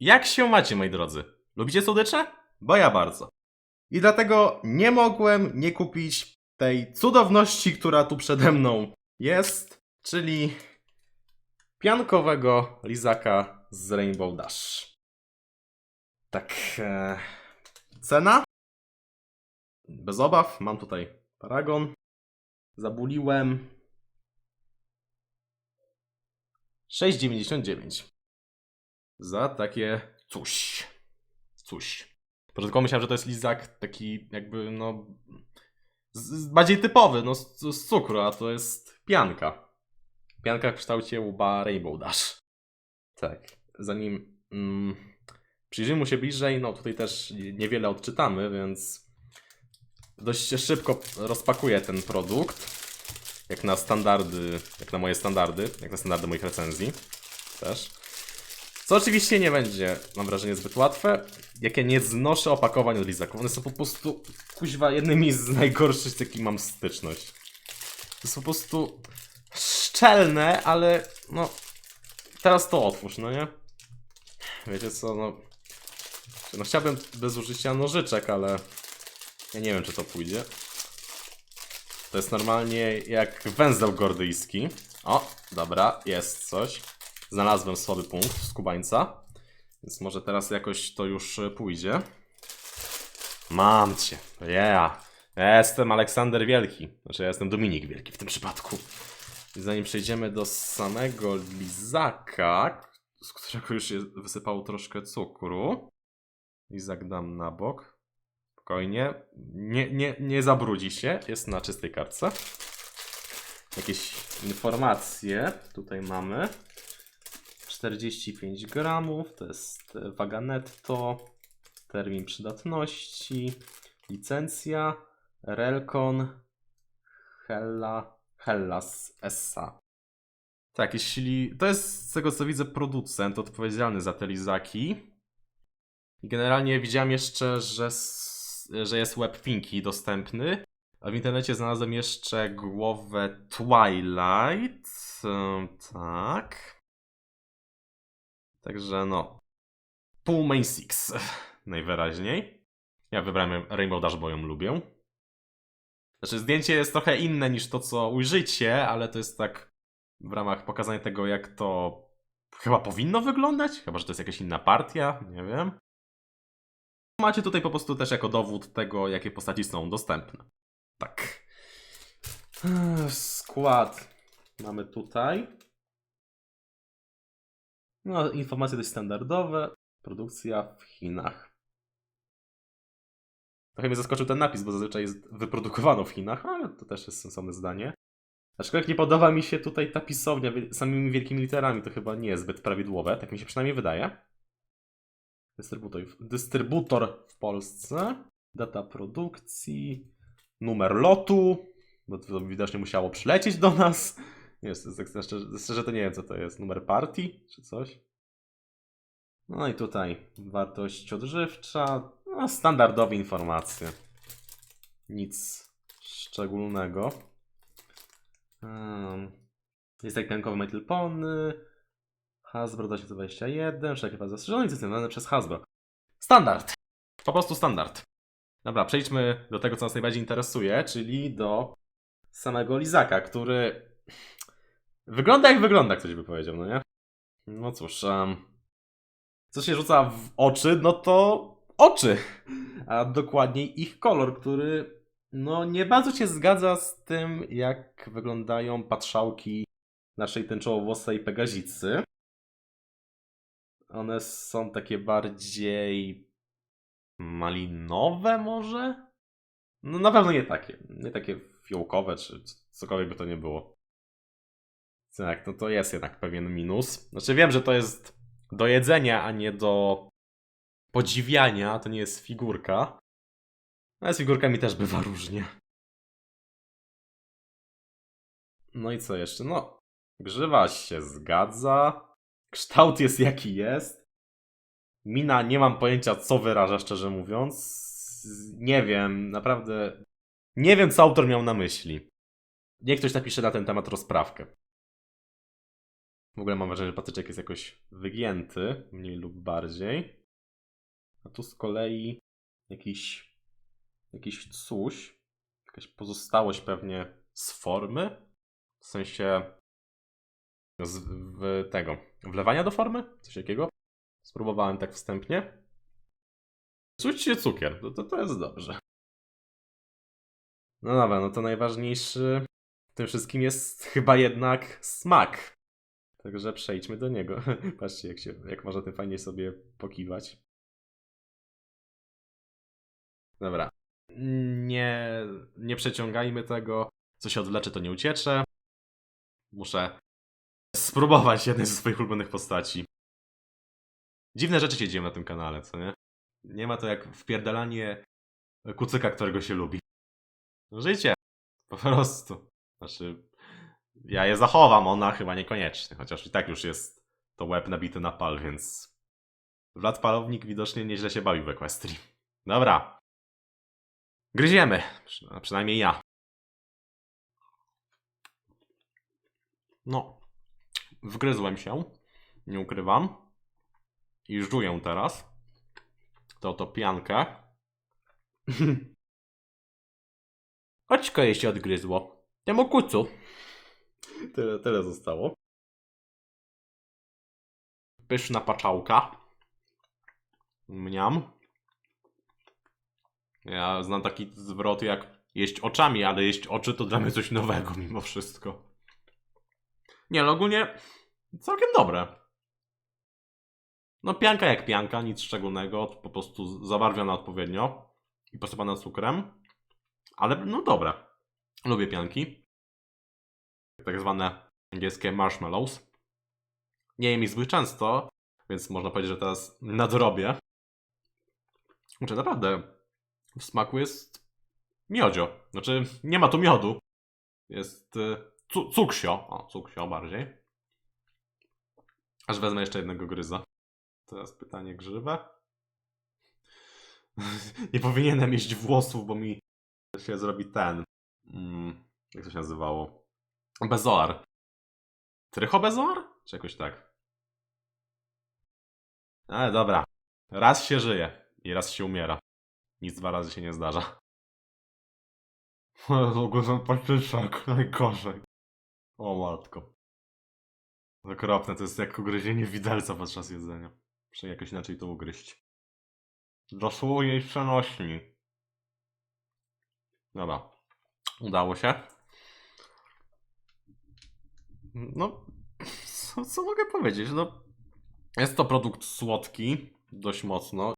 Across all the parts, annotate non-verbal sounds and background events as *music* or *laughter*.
Jak się macie, moi drodzy? Lubicie słodycze? Bo ja bardzo. I dlatego nie mogłem nie kupić tej cudowności, która tu przede mną jest, czyli piankowego lizaka z Rainbow Dash. Tak. E, cena? Bez obaw, mam tutaj paragon. Zabuliłem 6,99 za takie coś. Coś. Początkowo myślałem, że to jest lizak taki jakby no z, bardziej typowy, no z, z cukru, a to jest pianka. Pianka w kształcie łba Rainbow Dash. Tak. Zanim mm, przyjrzymy mu się bliżej, no tutaj też niewiele odczytamy, więc dość szybko rozpakuję ten produkt. Jak na standardy, jak na moje standardy, jak na standardy moich recenzji też. Co oczywiście nie będzie, mam wrażenie, zbyt łatwe. Jak ja nie znoszę opakowań od lizaków. One są po prostu, kuźwa, jednymi z najgorszych, z jakimi mam styczność. To są po prostu szczelne, ale no... Teraz to otwórz, no nie? Wiecie co, no... No chciałbym bez użycia nożyczek, ale... Ja nie wiem, czy to pójdzie. To jest normalnie jak węzeł gordyjski. O, dobra, jest coś. Znalazłem słaby punkt z kubańca. Więc może teraz jakoś to już e, pójdzie. Mam cię. Yeah. Ja jestem Aleksander Wielki. Znaczy ja jestem Dominik Wielki w tym przypadku. I zanim przejdziemy do samego lizaka, z którego już wysypało troszkę cukru. Lizak dam na bok. Spokojnie. Nie, nie, nie zabrudzi się. Jest na czystej kartce. Jakieś informacje tutaj mamy. 45 gramów, to jest e, waga netto, termin przydatności, licencja, Relcon, Hella, Hellas SA. Tak, jeśli to jest z tego co widzę producent odpowiedzialny za te lizaki. Generalnie widziałem jeszcze, że, że jest webpinki dostępny. A w internecie znalazłem jeszcze głowę Twilight. Ym, tak. Także no. Pół main six. *laughs* Najwyraźniej. Ja wybrałem Rainbow Dash, bo ją lubię. Znaczy, zdjęcie jest trochę inne niż to, co ujrzycie, ale to jest tak w ramach pokazania tego, jak to chyba powinno wyglądać. Chyba, że to jest jakaś inna partia, nie wiem. Macie tutaj po prostu też jako dowód tego, jakie postaci są dostępne. Tak. Skład mamy tutaj. No, informacje dość standardowe. Produkcja w Chinach. Trochę mnie zaskoczył ten napis, bo zazwyczaj jest wyprodukowano w Chinach, ale to też jest sensowne zdanie. Aczkolwiek nie podoba mi się tutaj ta pisownia samymi wielkimi literami, to chyba nie jest zbyt prawidłowe, tak mi się przynajmniej wydaje. Dystrybutor w Polsce, data produkcji, numer lotu, bo to widocznie musiało przylecieć do nas. Nie tak szczerze, szczerze to nie wiem co to jest, numer partii czy coś. No i tutaj wartość odżywcza, no, standardowe informacje. Nic szczególnego. Um, jest jak piankowy metal pony. Hasbro 2021, wszelkie fazy zastrzeżone i zastosowane przez Hasbro. Standard. Po prostu standard. Dobra, przejdźmy do tego, co nas najbardziej interesuje, czyli do samego lizaka, który wygląda jak wygląda, ktoś by powiedział, no nie? No cóż, um, co się rzuca w oczy, no to oczy, a dokładniej ich kolor, który no nie bardzo się zgadza z tym, jak wyglądają patrzałki naszej tęczowo-włosej Pegazicy. One są takie bardziej malinowe może? No na pewno nie takie. Nie takie fiołkowe, czy cokolwiek by to nie było. Tak, no to jest jednak pewien minus. Znaczy wiem, że to jest do jedzenia, a nie do podziwiania. To nie jest figurka. Ale z figurkami też bywa różnie. No i co jeszcze? No, grzywa się zgadza. Kształt jest jaki jest. Mina nie mam pojęcia, co wyraża, szczerze mówiąc. Nie wiem, naprawdę. Nie wiem, co autor miał na myśli. Niech ktoś napisze na ten temat rozprawkę. W ogóle mam wrażenie, że patyczek jest jakoś wygięty, mniej lub bardziej. A tu z kolei jakiś, jakiś coś, jakaś pozostałość pewnie z formy, w sensie z w tego, wlewania do formy, coś takiego. Spróbowałem tak wstępnie. Czuć się cukier, to, to, to jest dobrze. No dobra, no to najważniejszy w tym wszystkim jest chyba jednak smak. Także przejdźmy do niego. *laughs* Patrzcie, jak, się, jak można tym fajnie sobie pokiwać. Dobra. Nie, nie przeciągajmy tego. Co się odwlecze, to nie uciecze. Muszę spróbować jednej ze swoich ulubionych postaci. Dziwne rzeczy się dzieją na tym kanale, co nie? Nie ma to jak wpierdalanie kucyka, którego się lubi. Życie. Po prostu. Znaczy, ja je zachowam, ona chyba niekoniecznie. Chociaż i tak już jest to łeb nabity na pal, więc... Vlad Palownik widocznie nieźle się bawi w Equestrii. Dobra. Gryziemy. Przynajmniej ja. No. Wgryzłem się. Nie ukrywam. I żuję teraz. To to piankę. *laughs* Oczko jej się odgryzło. Temu kucu. Tyle, tyle zostało. Pyszna paczałka. Mniam. Ja znam taki zwrot jak jeść oczami, ale jeść oczy to dla mnie coś nowego mimo wszystko. Nie, no ogólnie całkiem dobre. No pianka jak pianka, nic szczególnego, po prostu zabarwiona odpowiednio i posypana cukrem. Ale no dobre. Lubię pianki. Tak zwane angielskie marshmallows. Nie jem ich zbyt często, więc można powiedzieć, że teraz nadrobię. Znaczy naprawdę w smaku jest miodzio. Znaczy nie ma tu miodu. Jest y, cu cuksio. O, cuksio bardziej. Aż wezmę jeszcze jednego gryza. Teraz pytanie grzywe. *laughs* Nie powinienem jeść włosów, bo mi się zrobi ten. Mm, jak to się nazywało? Bezoar. Trychobezoar? Czy jakoś tak? Ale dobra. Raz się żyje i raz się umiera. Nic dwa razy się nie zdarza. *laughs* W ogóle patyczek, najgorzej. O matko. Okropne, to jest jak ugryzienie widelca podczas jedzenia. Muszę jakoś inaczej to ugryźć. Dosłownie i przenośni. Dobra. Udało się. No, co, co mogę powiedzieć? No, jest to produkt słodki, dość mocno.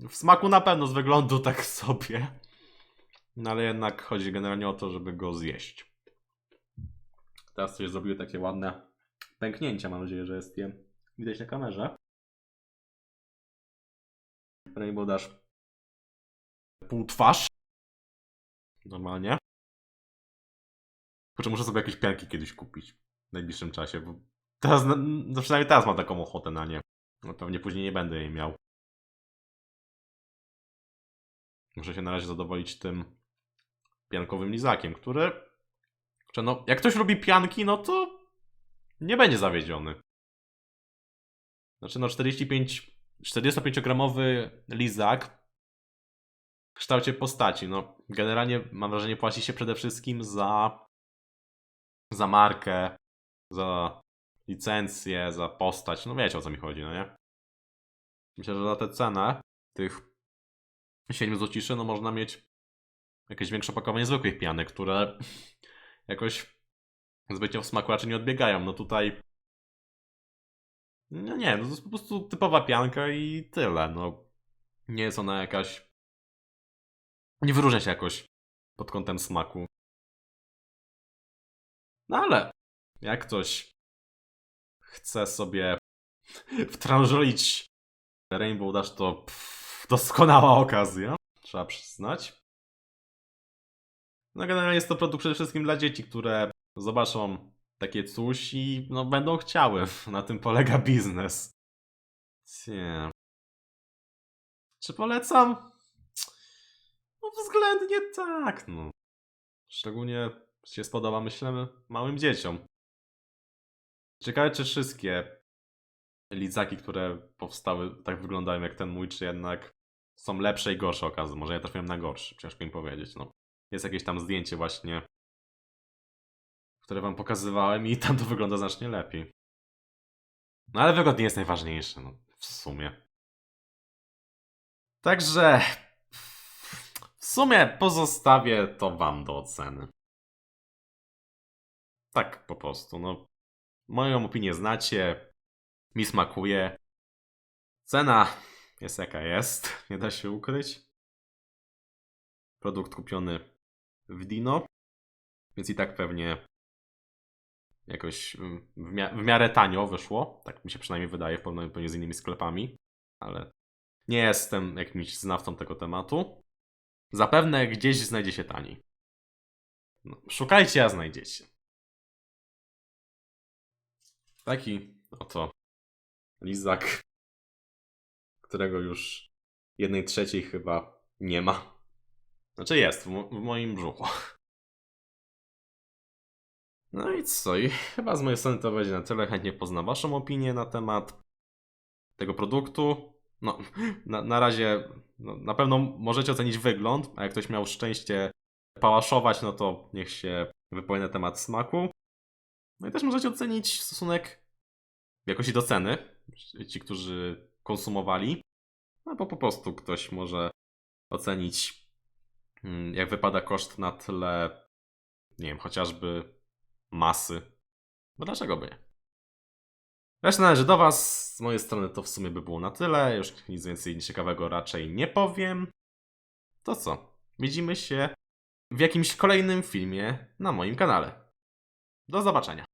W smaku na pewno, z wyglądu tak sobie. No ale jednak chodzi generalnie o to, żeby go zjeść. Teraz coś zrobiły takie ładne pęknięcia. Mam nadzieję, że jest je widać na kamerze. Rainbow Dash pół twarz. Normalnie. Kurczę, muszę sobie jakieś pianki kiedyś kupić w najbliższym czasie, bo teraz, no przynajmniej teraz mam taką ochotę na nie. No pewnie później nie będę jej miał. Muszę się na razie zadowolić tym piankowym lizakiem, który... Kurczę, no, jak ktoś lubi pianki, no to nie będzie zawiedziony. Znaczy, no 45... 45-gramowy lizak w kształcie postaci. No, generalnie mam wrażenie, płaci się przede wszystkim za, za markę, za licencję, za postać. No wiecie o co mi chodzi, no nie? Myślę, że za tę cenę tych 7 złociszy, no można mieć jakieś większe opakowanie zwykłych pianek, które jakoś zbytnio w smaku raczej nie odbiegają. No tutaj no nie, no to jest po prostu typowa pianka i tyle. No nie jest ona jakaś nie wyróżnia się jakoś pod kątem smaku. No ale jak ktoś chce sobie wtrążolić Rainbow Dash, to pff, doskonała okazja, trzeba przyznać. No generalnie jest to produkt przede wszystkim dla dzieci, które zobaczą takie coś i no, będą chciały. *laughs* Na tym polega biznes. Nie. Czy polecam? No względnie tak, no. Szczególnie się spodoba, myślę, małym dzieciom. Ciekawe, czy wszystkie lizaki, które powstały, tak wyglądają jak ten mój, czy jednak są lepsze i gorsze okazy. Może ja trafiłem na gorszy, ciężko mi powiedzieć. No. Jest jakieś tam zdjęcie właśnie, które wam pokazywałem i tam to wygląda znacznie lepiej. No ale wygląd nie jest najważniejszy, no, w sumie. Także w sumie pozostawię to wam do oceny. Tak po prostu, no. Moją opinię znacie. Mi smakuje. Cena jest jaka jest, *laughs* nie da się ukryć. Produkt kupiony w Dino, więc i tak pewnie jakoś mm, w, mia- w miarę tanio wyszło. Tak mi się przynajmniej wydaje w porównaniu z innymi sklepami, ale nie jestem jakimś znawcą tego tematu. Zapewne gdzieś znajdzie się taniej. No, szukajcie, a znajdziecie. Taki oto lizak, którego już jednej trzeciej chyba nie ma. Znaczy jest, w, w moim brzuchu. No i co? I chyba z mojej strony to będzie na tyle. Chętnie poznam Waszą opinię na temat tego produktu. No, na, na razie no, na pewno możecie ocenić wygląd, a jak ktoś miał szczęście pałaszować, no to niech się wypowie na temat smaku. No i też możecie ocenić stosunek jakości do ceny, ci, którzy konsumowali. No bo po prostu ktoś może ocenić, mm, jak wypada koszt na tle, nie wiem, chociażby masy. Bo dlaczego by nie? Reszta należy do Was. Z mojej strony to w sumie by było na tyle. Już nic więcej ciekawego raczej nie powiem. To co? Widzimy się w jakimś kolejnym filmie na moim kanale. Do zobaczenia.